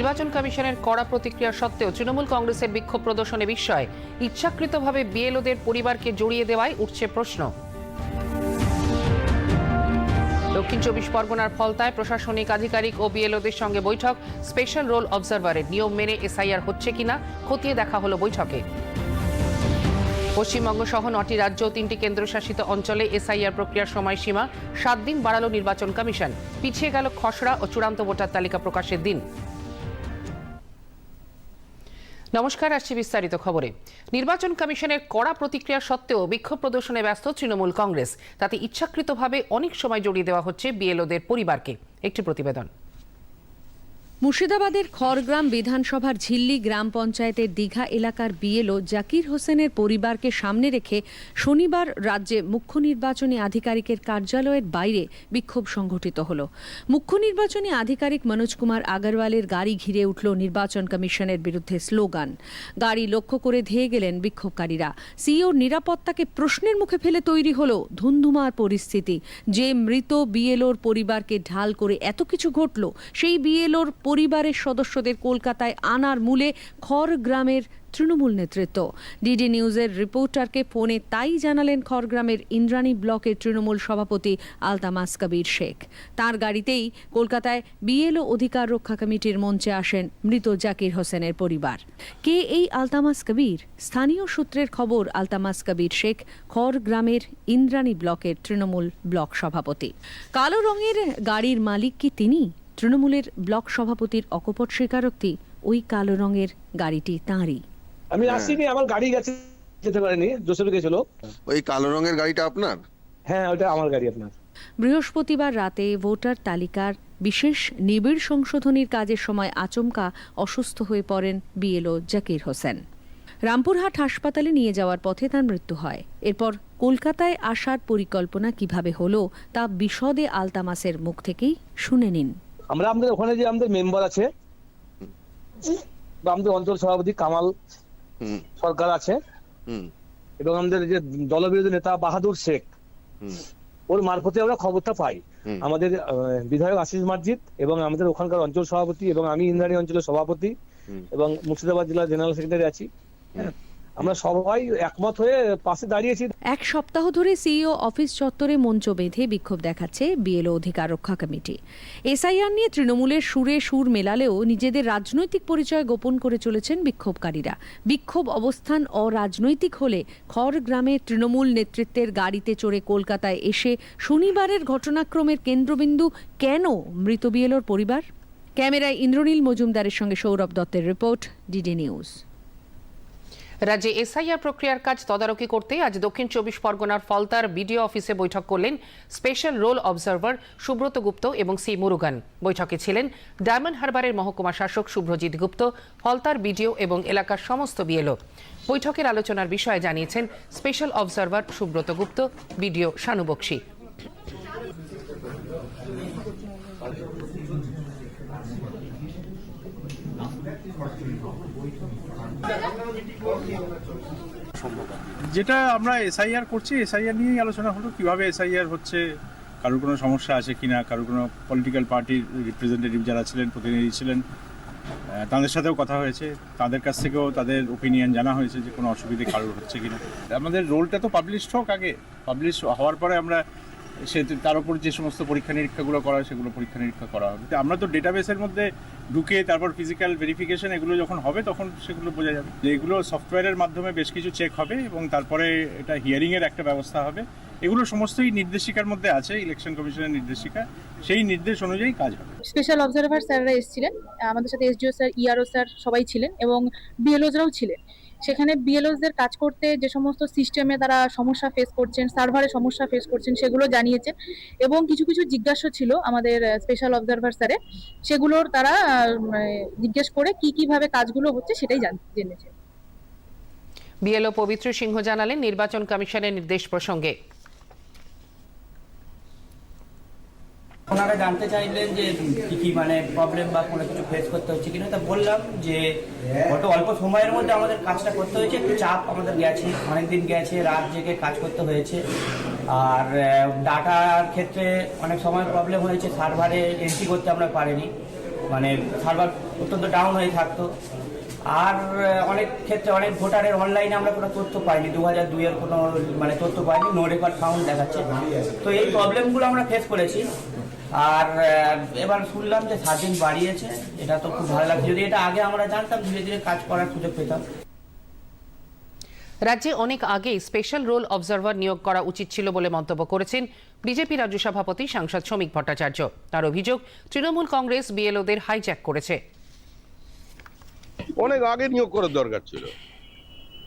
নির্বাচন কমিশনের কড়া প্রতিক্রিয়া সত্ত্বেও তৃণমূল কংগ্রেসের বিক্ষোভ প্রদর্শনে বিষয়ে ইচ্ছাকৃতভাবে বিএলওদের পরিবারকে জড়িয়ে দেওয়ায় উঠছে প্রশ্ন। দক্ষিণ চব্বিশ পরগনার ফলতায় প্রশাসনিক আধিকারিক ও বিএলওদের সঙ্গে বৈঠক। স্পেশাল রোল অবজারভারের নিয়ম মেনে এসআইআর হচ্ছে কিনা খতিয়ে দেখা হলো বৈঠকে। পশ্চিমবঙ্গ সহ নটি রাজ্য ও তিনটি কেন্দ্রশাসিত অঞ্চলে এসআইআর প্রক্রিয়ার সময়সীমা সাত দিন বাড়ালো নির্বাচন কমিশন। পিছিয়ে গেল খসড়া ও চূড়ান্ত ভোটার তালিকা প্রকাশের দিন। নমস্কার, আসছি বিস্তারিত খবরে। নির্বাচন কমিশনের কড়া প্রতিক্রিয়া সত্ত্বেও বিক্ষোভ প্রদর্শনে ব্যস্ত তৃণমূল কংগ্রেস। তাতে ইচ্ছাকৃতভাবে অনেক সময় জড়িয়ে দেওয়া হচ্ছে বিএলওদের পরিবারকে। একটি প্রতিবেদন। মুর্শিদাবাদের খড়গ্রাম বিধানসভার ঝিল্লি গ্রাম পঞ্চায়েতের দীঘা এলাকার বিএলও জাকির হোসেনের পরিবারকে সামনে রেখে শনিবার রাজ্যে মুখ্য নির্বাচনী আধিকারিকের কার্যালয়ের বাইরে বিক্ষোভ সংঘটিত হল। মুখ্য নির্বাচনী আধিকারিক মনোজ কুমার আগরওয়ালের গাড়ি ঘিরে উঠল নির্বাচন কমিশনের বিরুদ্ধে স্লোগান। গাড়ি লক্ষ্য করে ধেয়ে গেলেন বিক্ষোভকারীরা। সিইওর নিরাপত্তাকে প্রশ্নের মুখে ফেলে তৈরি হল ধুন্ধুমার পরিস্থিতি। যে মৃত বিএলওর পরিবারকে ঢাল করে এত কিছু ঘটল, সেই বিএলওর পরিবারের সদস্যদের কলকাতায় আনার মূলে খড়গ্রামের তৃণমূল নেতৃত্ব। ডিডি নিউজের রিপোর্টারকে ফোনে তাই জানালেন খড়গ্রামের ইন্দ্রাণী ব্লকের তৃণমূল সভাপতি আলতামাস কবির শেখ। তার গাড়িতেই কলকাতায় বিএলও অধিকার রক্ষা কমিটির মঞ্চে আসেন মৃত জাকির হোসেনের পরিবার। কে এই আলতামাস কবির? স্থানীয় সূত্রের খবর, আলতামাস কবির শেখ খড়গ্রামের ইন্দ্রাণী ব্লকের তৃণমূল ব্লক সভাপতি। কালো রঙের গাড়ির মালিক কি তিনি? তৃণমূলের ব্লক সভাপতির অকপট স্বীকারোক্তি ওই কালো রঙের গাড়িটি তাঁরই। আমি আসিনি আমার গাড়ি গেছে যেতে পারেনি যশোরে গেছিল। ওই কালো রঙের গাড়িটা আপনার? হ্যাঁ ওটা আমার গাড়ি আপনার। বৃহস্পতিবার রাতে ভোটার তালিকার বিশেষ নিবিড় সংশোধনীর কাজের সময় আচমকা অসুস্থ হয়ে পড়েন বিএলও জাকির হোসেন। রামপুরহাট হাসপাতালে নিয়ে যাওয়ার পথে তার মৃত্যু হয়। এরপর কলকাতায় আসার পরিকল্পনা কীভাবে হলো তা বিশদে আলতামাসের মুখ থেকেই শুনে নিন। আমরা আমাদের ওখানে যে আমাদের মেম্বার আছে বা আমাদের অঞ্চল সভাপতি কামাল সরকার আছে এবং আমাদের যে দলবিরোধী নেতা বাহাদুর শেখ ওর মারফতে আমরা খবরটা পাই। আমাদের বিধায়ক আশিস মার্জিত এবং আমাদের ওখানকার অঞ্চল সভাপতি এবং আমি ইন্দ্রাণী অঞ্চলের সভাপতি এবং মুর্শিদাবাদ জেলার জেনারেল সেক্রেটারি আছি। হ্যাঁ আমরা সবাই একমত হয়ে পাশে দাঁড়িয়েছি। এক সপ্তাহ ধরে সিইও অফিস চত্বরে মঞ্চ বেঁধে বিক্ষোভ দেখাচ্ছে বিএলও অধিকার রক্ষা কমিটি। এসআইআর নিয়ে তৃণমূলের সুরে সুর মেলালেও নিজেদের রাজনৈতিক পরিচয় গোপন করে চলেছেন বিক্ষোভকারীরা। বিক্ষোভ অবস্থান অরাজনৈতিক হলে খড়গ্রামে তৃণমূল নেতৃত্বের গাড়িতে চড়ে কলকাতায় এসে শনিবারের ঘটনাক্রমের কেন্দ্রবিন্দু কেন মৃত বিএলওর পরিবার? ক্যামেরায় ইন্দ্রনীল মজুমদারের সঙ্গে সৌরভ দত্তের রিপোর্ট, ডিডি নিউজ। রাজ্যে এসআইআর প্রক্রিয়ার কাজ তদারকি করতে আজ দক্ষিণ চব্বিশ পরগনার ফলতার বিডিও অফিসে বৈঠক করলেন special roll observer Subrata Gupta এবং সি মুরুগান। বৈঠকে ছিলেন ডায়মন্ড হারবারের মহকুমা শাসক শুভ্রজিৎ গুপ্ত, ফলতার বিডিও এবং এলাকার সমস্ত বিএলও। বৈঠকের আলোচনার বিষয়ে জানিয়েছেন special observer Subrata Gupta, BDO Shanu Bakshi. যেটা আমরা এসআইআর করছি এসআইআর নিয়েই আলোচনা হলো, কীভাবে এসআইআর হচ্ছে, কারোর কোনো সমস্যা আছে কিনা, কারোর কোনো পলিটিক্যাল পার্টির রিপ্রেজেন্টেটিভ যারা ছিলেন, প্রতিনিধি ছিলেন তাদের সাথেও কথা হয়েছে, তাদের কাছ থেকেও তাদের ওপিনিয়ন জানা হয়েছে যে কোনো অসুবিধে কারোর হচ্ছে কিনা। আমাদের রোলটা তো পাবলিশড হোক আগে। পাবলিশ হওয়ার পরে আমরা সে তার উপর যে সমস্ত পরীক্ষা নিরীক্ষাগুলো করা সেগুলো পরীক্ষা নিরীক্ষা করা হবে। আমরা তো ডেটাবেসের মধ্যে ঢুকে তারপর ফিজিক্যাল ভেরিফিকেশন এগুলো যখন হবে, তখন সেগুলো বোঝা যাবে। যে এগুলো সফটওয়্যারের মাধ্যমে বেশ কিছু চেক হবে এবং তারপরে এটা হিয়ারিংয়ের একটা ব্যবস্থা হবে। এগুলো সমস্তই নির্দেশিকার মধ্যে আছে ইলেকশন কমিশনের নির্দেশিকা। সেই নির্দেশ অনুযায়ী কাজ হবে। স্পেশাল অবজারভার স্যাররা এসেছিলেন। আমাদের সাথে এসডিও স্যার ইআরও স্যার সবাই ছিলেন এবং বিএলওজরাও ছিলেন। সেখানে বিএলওসদের কাজ করতে যে সমস্ত সিস্টেমে তারা সমস্যা ফেস করছেন সার্ভারে সমস্যা ফেস করছেন, সেগুলো জানিয়েছে এবং কিছু কিছু জিজ্ঞাসা ছিল আমাদের স্পেশাল অবজারভার স্যারে সেগুলোর তারা জিজ্ঞেস করে কি কীভাবে কাজগুলো হচ্ছে সেটাই জান- জেনেছে। বিএলও পবিত্র সিংহ জানালেন, নির্বাচন কমিশনের নির্দেশ প্রসঙ্গে। ওনারা জানতে চাইলেন যে কি কি মানে প্রবলেম বা কোনো কিছু ফেস করতে হচ্ছে কিনা, তা বললাম যে গত অল্প সময়ের মধ্যে আমাদের কাজটা করতে হয়েছে। একটু চাপ আমাদের গেছে, অনেকদিন গেছে, রাত জেগে কাজ করতে হয়েছে। আর ডাটার ক্ষেত্রে অনেক সময় প্রবলেম হয়েছে সার্ভারে এন্ট্রি করতে আমরা পারিনি। মানে সার্ভার অত্যন্ত ডাউন হয়ে থাকতো। আর অনেক ক্ষেত্রে অনেক ভোটারের অনলাইনে আমরা কোনো তথ্য পাইনি। দু হাজার দুইয়ের কোনো মানে তথ্য পাইনি নো রেকর্ড ফাউন্ড দেখাচ্ছে। তো এই প্রবলেমগুলো আমরা ফেস করেছি। আর এবার শুনলাম যে সাত দিন বাড়িয়েছে এটা তো খুব ভালো লাগছে। যদি এটা আগে আমরা জানতাম ধীরে ধীরে কাজ করার সুযোগ পেতাম। রাজ্যে অনেক আগেই স্পেশাল রোল অবজারভার নিয়োগ করা উচিত ছিল বলে মন্তব্য করেছেন বিজেপি রাজ্য সভাপতি সাংসদ শ্রমিক ভট্টাচার্য। তার অভিযোগ তৃণমূল কংগ্রেস বিএলওদের হাইজ্যাক করেছে। অনেক আগে নিয়োগ করার দরকার ছিল।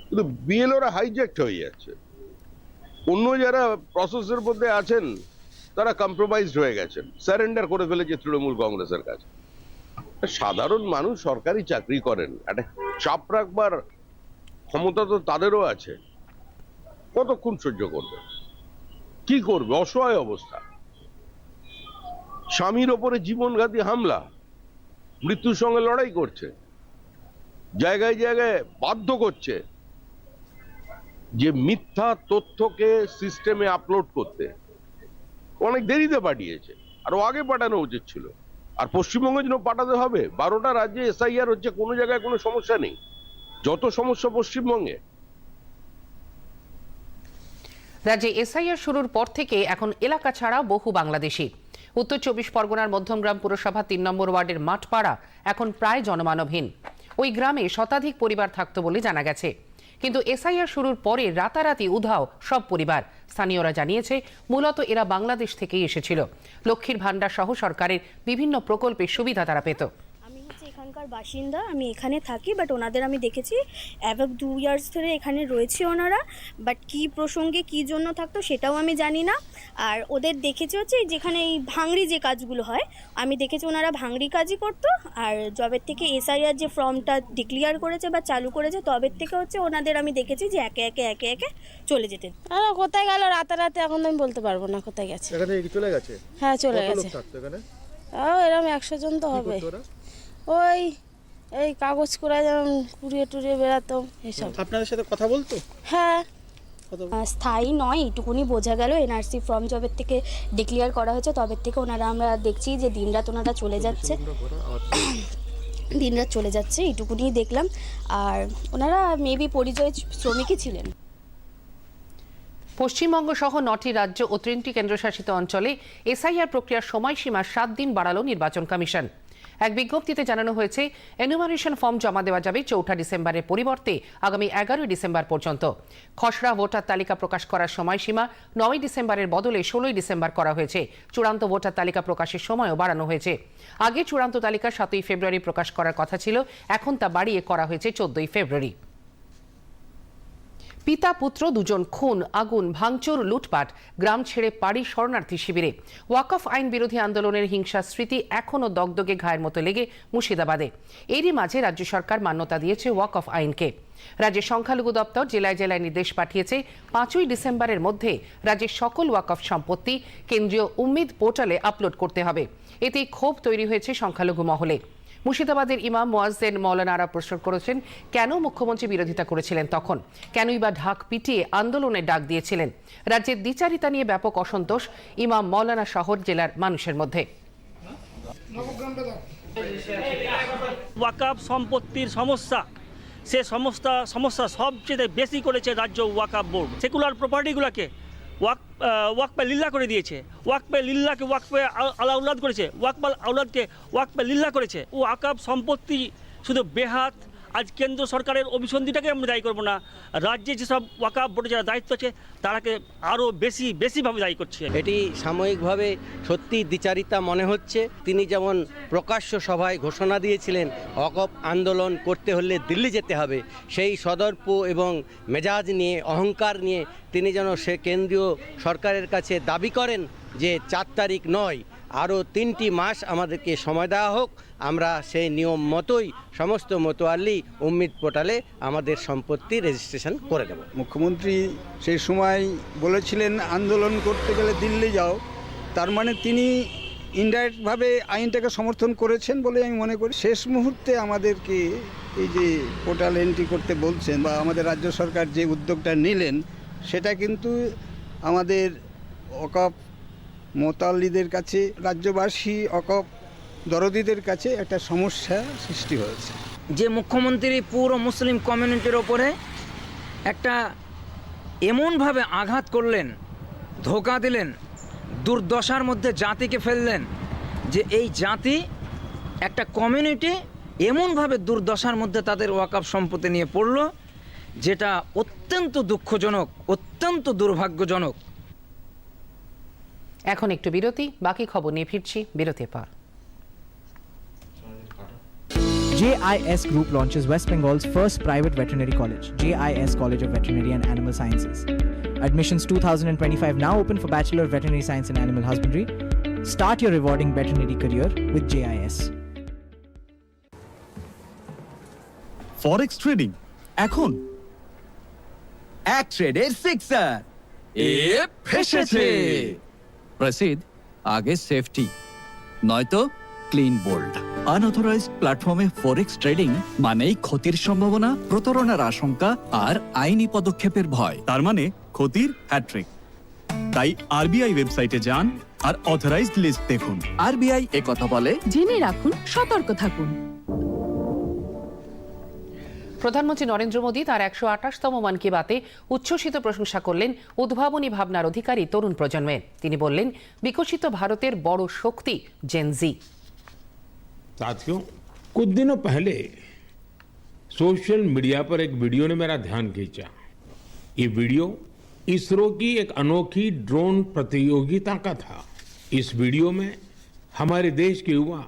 কিন্তু বিএলওরা হাইজ্যাক্ট হয়ে যাচ্ছে। অন্য যারা প্রসেসের মধ্যে আছেন তারা কম্প্রোমাইজড হয়ে গেছেন স্যারেন্ডার করে ফেলেছে তৃণমূল কংগ্রেসের কাছে। সাধারণ মানুষ সরকারি চাকরি করেন। একটা চাপ রাখবার ক্ষমতা তো তাদেরও আছে। কতক্ষণ সহ্য করবে? কি করবে? অসহায় অবস্থা। স্বামীর ওপরে জীবনঘাতী হামলা। মৃত্যুর সঙ্গে লড়াই করছে। জায়গায় জায়গায় বাধ্য করছে। যে মিথ্যা তথ্যকে সিস্টেমে আপলোড করতে। অনেক দেরিতে পাঠিয়েছে। আরও আগে পাঠানো উচিত ছিল। আর পশ্চিমবঙ্গের জন্য পাঠাতে হবে, বারোটা রাজ্যে এসআইআর হচ্ছে, কোনো জায়গায় কোনো সমস্যা নেই। যত সমস্যা পশ্চিমবঙ্গে। রাজ্যে এসআইআর শুরুর পর থেকে এখন এলাকা ছাড়া বহু বাংলাদেশি। উত্তর চব্বিশ পরগনার মধ্যমগ্রাম পুরসভা তিন নম্বর ওয়ার্ডের মাঠপাড়া এখন প্রায় জনমানবহীন। ওই গ্রামে শতাধিক পরিবার থাকতো বলে জানা গেছে। কিন্তু এসআইআর শুরুর পরে রাতারাতি উধাও সব পরিবার। স্থানীয়রা জানিয়েছে, মূলত এরা বাংলাদেশ থেকেই এসেছিল। লক্ষ্মীর ভাণ্ডার সহ সরকারের বিভিন্ন প্রকল্পের সুবিধা তারা পেত। এখানকার বাসিন্দা আমি এখানে থাকি বাট ওনাদের আমি দেখেছি। অ্যাভাব দু ইয়ার্স ধরে এখানে রয়েছে ওনারা বাট কী প্রসঙ্গে কী জন্য থাকতো সেটাও আমি জানি না। আর ওদের দেখেছি হচ্ছে যেখানে এই ভাঙড়ি যে কাজগুলো হয় আমি দেখেছি ওনারা ভাঙড়ি কাজই করতো। আর জবের থেকে এসআইআর যে ফর্মটা ডিক্লিয়ার করেছে বা চালু করেছে তবের থেকে হচ্ছে ওনাদের আমি দেখেছি যে একে একে একে একে চলে যেতে। আর কোথায় গেল রাতারাতি? এখন আমি বলতে পারব না কোথায় গেছে। এখানে চলে গেছে? হ্যাঁ চলে গেছে। এখানে? ও এরকম একশো জন তো হবে? ওই এই কাগজ করে যেমন কুড়িয়ে টুরিয়ে বেড়াতো এসব। আপনাদের সাথে কথা বলতো? হ্যাঁ। স্থায়ী নয় এইটুকুনি বোঝা গেল। এনআরসি ফর্ম জবের থেকে ডিক্লিয়ার করা হয়েছে তবে থেকে ওনারা আমরা দেখছি যে দিনরাত ওনারা চলে যাচ্ছে। দিনরাত চলে যাচ্ছে এইটুকুনি দেখলাম। আর ওনারা মেবি পরিচয় শ্রমিকই ছিলেন। পশ্চিমবঙ্গ সহ নটি রাজ্য ও তিনটি কেন্দ্রশাসিত অঞ্চলে এসআইআর প্রক্রিয়ার সময়সীমা সাত দিন বাড়ালো নির্বাচন কমিশন। এক বিজ্ঞপ্তিতে জানানো হয়েছে এনুমারেশন ফর্ম জমা দেওয়া যাবে চৌঠা ডিসেম্বরের পরিবর্তে, আগামী এগারোই ডিসেম্বর পর্যন্ত। খসড়া ভোটার তালিকা প্রকাশ করার সময়সীমা নয় ডিসেম্বরের বদলে ষোলোই ডিসেম্বর করা হয়েছে। চূড়ান্ত ভোটার তালিকা প্রকাশের সময়ও বাড়ানো হয়েছে। আগে চূড়ান্ত তালিকা সাতই ফেব্রুয়ারি প্রকাশ করার কথা ছিল, এখন তা বাড়িয়ে করা হয়েছে চোদ্দই ফেব্রুয়ারি। পিতা পুত্র দুজন খুন, আগুন, ভাঙচুর, লুটপাট, গ্রাম ছেড়ে পাড়ি শরণার্থী শিবিরে। ওয়াকফ আইন বিরোধী আন্দোলনের হিংসা স্মৃতি এখনও দগদগে ঘায়ের মতো লেগে মুর্শিদাবাদে। এরই মাঝে রাজ্য সরকার মান্যতা দিয়েছে ওয়াকফ আইনকে। রাজ্যের সংখ্যালঘু দপ্তর জেলায় জেলায় নির্দেশ পাঠিয়েছে, পাঁচই ডিসেম্বরের মধ্যে রাজ্যের সকল ওয়াকফ সম্পত্তি কেন্দ্রীয় উম্মিদ পোর্টালে আপলোড করতে হবে। এতে ক্ষোভ তৈরি হয়েছে সংখ্যালঘু মহলে। মুর্শিদাবাদের ইমাম মোয়াজ্জেন মৌলানারা প্রশ্ন করেছেন, কেন মুখ্যমন্ত্রী বিরোধিতা করেছিলেন তখন? কেনই বা ঢাক পিটিয়ে আন্দোলনের ডাক দিয়েছিলেন? রাজ্যের দ্বিচারিতা নিয়ে ব্যাপক অসন্তোষ ইমাম মৌলানা শহর জেলার মানুষের মধ্যে। ওয়াকাব সম্পত্তির সমস্যা, সে সমস্ত, সমস্যা সবচেয়ে বেশি করেছে রাজ্য ওয়াকাব বোর্ড। সেকুলার প্রপার্টিগুলোকে ওয়াক ওয়াকপে লিল্লা করে দিয়েছে। ওয়াকপে লিল্লাকে ওয়াকপে আলাউলাদ করেছে। ওয়াকপাল আউলাদকে ওয়াকপে লিল্লা করেছে। ও আকাব সম্পত্তি শুধু বেহাত আজ কেন্দ্র সরকারের অভিসন্ধিটাকে আমরা দায়ী করব না। রাজ্যে যেসব ওয়াকাব বোর্ডে যারা দায়িত্ব আছে, তারাকে আরও বেশি, বেশিভাবে দায়ী করছে এটি সাময়িকভাবে সত্যি দ্বিচারিতা মনে হচ্ছে। তিনি যেমন প্রকাশ্য সভায় ঘোষণা দিয়েছিলেন অকপ আন্দোলন করতে হলে দিল্লি যেতে হবে, সেই সদর্প এবং মেজাজ নিয়ে, অহংকার নিয়ে তিনি যেন সে কেন্দ্রীয় সরকারের কাছে দাবি করেন যে চার তারিখ নয় আরও তিনটি মাস আমাদেরকে সময় দেওয়া হোক। আমরা সেই নিয়ম মতোই সমস্ত মতোয়াল্লি উম্মিদ পোর্টালে আমাদের সম্পত্তি রেজিস্ট্রেশন করে দেব। মুখ্যমন্ত্রী সেই সময় বলেছিলেন, আন্দোলন করতে গেলে দিল্লি যাও। তার মানে তিনি ইনডাইরেক্টভাবে আইনটাকে সমর্থন করেছেন বলে আমি মনে করি। শেষ মুহূর্তে আমাদেরকে এই যে পোর্টাল এন্ট্রি করতে বলছেন বা আমাদের রাজ্য সরকার যে উদ্যোগটা নিলেন, সেটা কিন্তু আমাদের অকপ মোতাল্লিদের কাছে, রাজ্যবাসী, অকপ দরদিদের কাছে একটা সমস্যা সৃষ্টি হয়েছে। যে মুখ্যমন্ত্রী পুরো মুসলিম কমিউনিটির ওপরে একটা এমনভাবে আঘাত করলেন, ধোকা দিলেন, দুর্দশার মধ্যে জাতিকে ফেললেন, যে এই জাতি একটা কমিউনিটি এমনভাবে দুর্দশার মধ্যে তাদের ওয়াকাফ সম্পত্তি নিয়ে পড়ল, যেটা অত্যন্ত দুঃখজনক, অত্যন্ত দুর্ভাগ্যজনক। এখন একটু বিরতি বাকি খবর নিয়ে ফিরছি বিরতির পর JIS Group launches West Bengal's first private veterinary college, JIS College of Veterinary and Animal Sciences. Admissions 2025 now open for Bachelor of Veterinary Science and Animal Husbandry. Start your rewarding veterinary career with JIS. Forex trading এখন এক ট্রেডের সিক্সার এ ফেসেছে প্রসিদ্ধ আগে safety নয়তো clean bold unauthorised প্ল্যাটফর্মে forex trading মানেই ক্ষতির সম্ভাবনা প্রতারণার আশঙ্কা আর আইনি পদক্ষেপের ভয় তার মানে ক্ষতির হ্যাট্রিক তাই আরবিআই ওয়েবসাইটে যান আর অথরাইজড লিস্ট দেখুন আরবিআই কথা বলে জেনে রাখুন সতর্ক থাকুন প্রধানমন্ত্রী নরেন্দ্র মোদী তার একশো আঠাশতম মন কি বাতে উচ্ছ্বসিত প্রশংসা করলেন উদ্ভাবনী ভাবনার অধিকারী তরুণ প্রজন্মের তিনি বললেন বিকশিত ভারতের বড় শক্তি জেনজি साथियों कुछ दिनों पहले सोशल मीडिया पर एक वीडियो ने मेरा ध्यान खींचा ये वीडियो इसरो की एक अनोखी ड्रोन प्रतियोगिता का था इस वीडियो में हमारे देश के युवा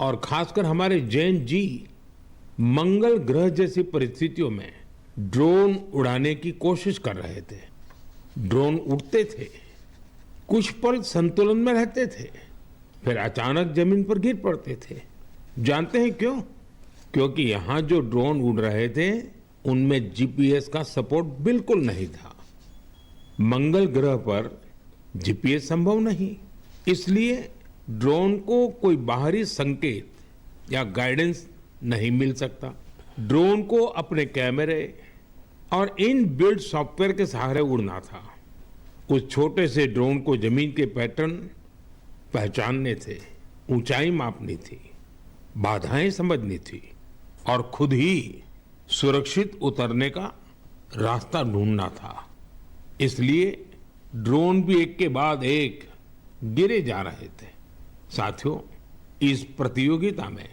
और खासकर हमारे जैन जी मंगल ग्रह जैसी परिस्थितियों में ड्रोन उड़ाने की कोशिश कर रहे थे। ड्रोन उड़ते थे। कुछ पल संतुलन में रहते थे। फिर अचानक ज़मीन पर गिर पड़ते थे। जानते हैं क्यों? क्योंकि यहाँ जो ड्रोन उड़ रहे थे, उनमें जीपीएस का सपोर्ट बिल्कुल नहीं था। मंगल ग्रह पर जीपीएस संभव नहीं। इसलिए ड्रोन को कोई बाहरी संकेत या गाइडेंस नहीं मिल सकता। ड्रोन को अपने कैमरे और इन बिल्ड सॉफ्टवेयर के सहारे उड़ना था। उस छोटे से ड्रोन को ज़मीन के पैटर्न पहचानने थे, ऊंचाई मापनी थी, बाधाएँ समझनी थी और खुद ही सुरक्षित उतरने का रास्ता ढूंढना था। इसलिए ड्रोन भी एक के बाद एक गिरे जा रहे थे। साथियों, इस प्रतियोगिता में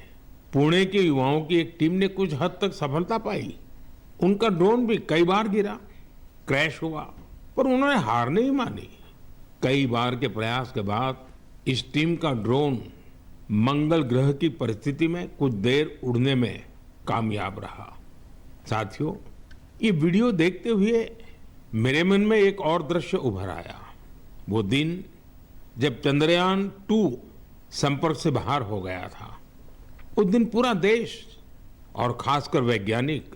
पुणे के युवाओं की एक टीम ने कुछ हद तक सफलता पाई। उनका ड्रोन भी कई बार गिरा। क्रैश हुआ, पर उन्होंने हार नहीं मानी। कई बार के प्रयास के बाद इस टीम का ड्रोन मंगल ग्रह की परिस्थिति में कुछ देर उड़ने में कामयाब रहा। साथियों, ये वीडियो देखते हुए मेरे मन में एक और दृश्य उभर आया। वो दिन जब चंद्रयान टू संपर्क से बाहर हो गया था। उस दिन पूरा देश और खासकर वैज्ञानिक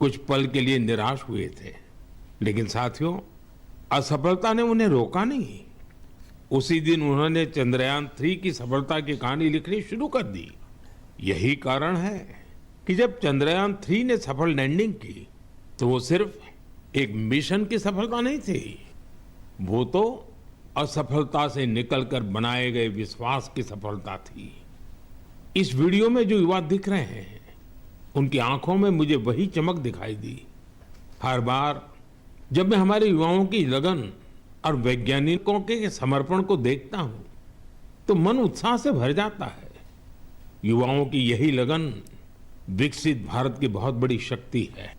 कुछ पल के लिए निराश हुए थे। लेकिन साथियों, असफलता ने उन्हें रोका नहीं। उसी दिन उन्होंने चंद्रयान थ्री की सफलता की कहानी लिखनी शुरू कर दी। यही कारण है कि जब चंद्रयान थ्री ने सफल लैंडिंग की तो वो सिर्फ़ एक मिशन की सफलता नहीं थी। वो तो असफलता से निकलकर बनाए गए विश्वास की सफलता थी। इस वीडियो में जो युवा दिख रहे हैं उनकी आंखों में मुझे वही चमक दिखाई दी हर बार जब मैं हमारे युवाओं की लगन और वैज्ञानिकों के समर्पण को देखता हूं तो मन उत्साह से भर जाता है युवाओं की यही लगन विकसित भारत की बहुत बड़ी शक्ति है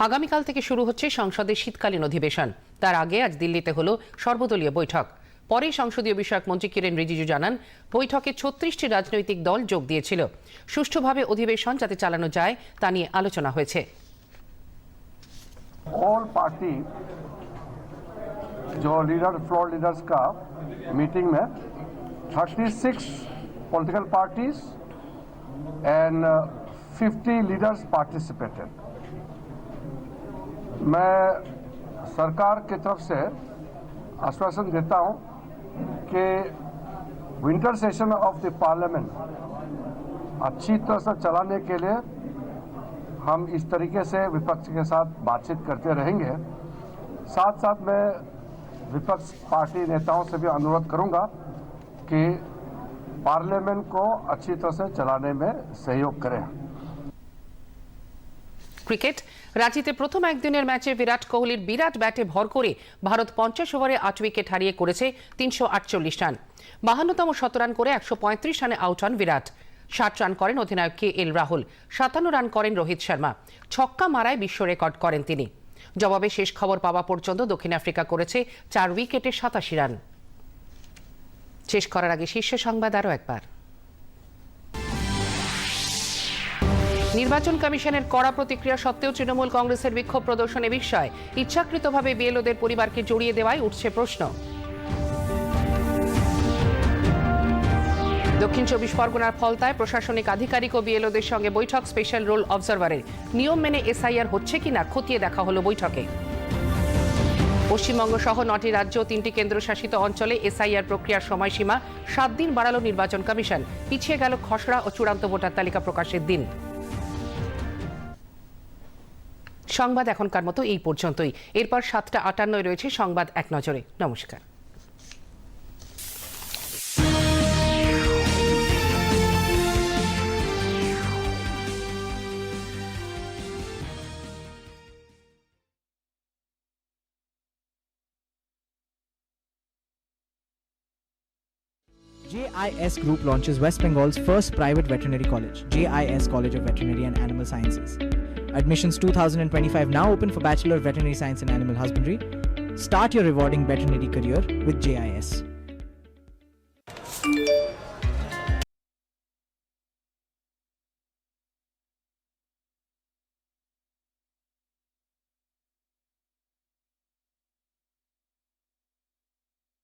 আগামীকাল থেকে শুরু হচ্ছে সংসদের শীতকালীন অধিবেশন তার আগে আজ দিল্লিতে হলো সর্বদলীয় বৈঠক পরে সংসদীয় বিষয়ক মন্ত্রী কিরেন রিজিজু জানান বৈঠকে ছত্রিশটি রাজনৈতিক দল যোগ দিয়েছিল সুষ্ঠুভাবে অধিবেশন যাতে চালানো যায় তা নিয়ে আলোচনা হয়েছে ऑल पार्टी जो लीडर फ्लोर लीडर्स का मीटिंग में 36 political parties and 50 leaders participated मैं सरकार की तरफ से आश्वासन देता हूं कि winter session of the parliament अच्छी तरह से चलाने के लिए हम इस तरीके से विपक्ष के साथ बातचीत करते रहेंगे। साथ साथ मैं विपक्ष पार्टी नेताओं से भी अनुरोध करूँगा कि पार्लियामेंट को अच्छी तरह से चलाने में सहयोग करें। ক্রিকেট। রাঁচিতে প্রথম একদিনের ম্যাচে বিরাট কোহলির বিরাট ব্যাটে ভর করে ভারত পঞ্চাশ ওভারে আট উইকেট হারিয়ে করেছে তিনশো আটচল্লিশ রান। বাহান্নতম শতরান করে একশো পঁয়ত্রিশ রানে আউট হন বিরাট। ষাট রান করেন অধিনায়ক কে এল রাহুল, সাতান্ন রান করেন রোহিত শর্মা। ছক্কা মারায় বিশ্ব রেকর্ড করেন তিনি। জবাবে শেষ খবর পাওয়া পর্যন্ত দক্ষিণ আফ্রিকা করেছে চার উইকেটে সাতাশি রান। শেষ করার আগে শীর্ষ সংবাদ আরও একবার। নির্বাচন কমিশনের কড়া প্রতিক্রিয়া সত্ত্বেও তৃণমূল কংগ্রেসের বিক্ষোভ প্রদর্শনে বিষয় ইচ্ছাকৃতভাবে বিএলওদের পরিবারকে জড়িয়ে দেওয়ায় উঠছে প্রশ্ন। দক্ষিণ চব্বিশ পরগনার ফলতায় প্রশাসনিক আধিকারিক ও বিএলওদের সঙ্গে বৈঠক স্পেশাল রোল অবজারভারের। নিয়ম মেনে এসআইআর হচ্ছে কিনা খতিয়ে দেখা হলো বৈঠকে। পশ্চিমবঙ্গ সহ নটি রাজ্য ও তিনটি কেন্দ্রশাসিত অঞ্চলে এসআইআর প্রক্রিয়ার সময়সীমা সাত দিন বাড়ালো নির্বাচন কমিশন। পিছিয়ে গেল খসড়া ও চূড়ান্ত ভোটার তালিকা প্রকাশের দিন। সংবাদ এখনকার মতো এই পর্যন্তই এরপর সাতটা আটান্নয় রয়েছে সংবাদ এক নজরে নমস্কার JIS Group launches West Bengal's first private veterinary college, JIS College of Veterinary and Animal Sciences. Admissions 2025 now open for Bachelor of Veterinary Science and Animal Husbandry. Start your rewarding veterinary career with JIS.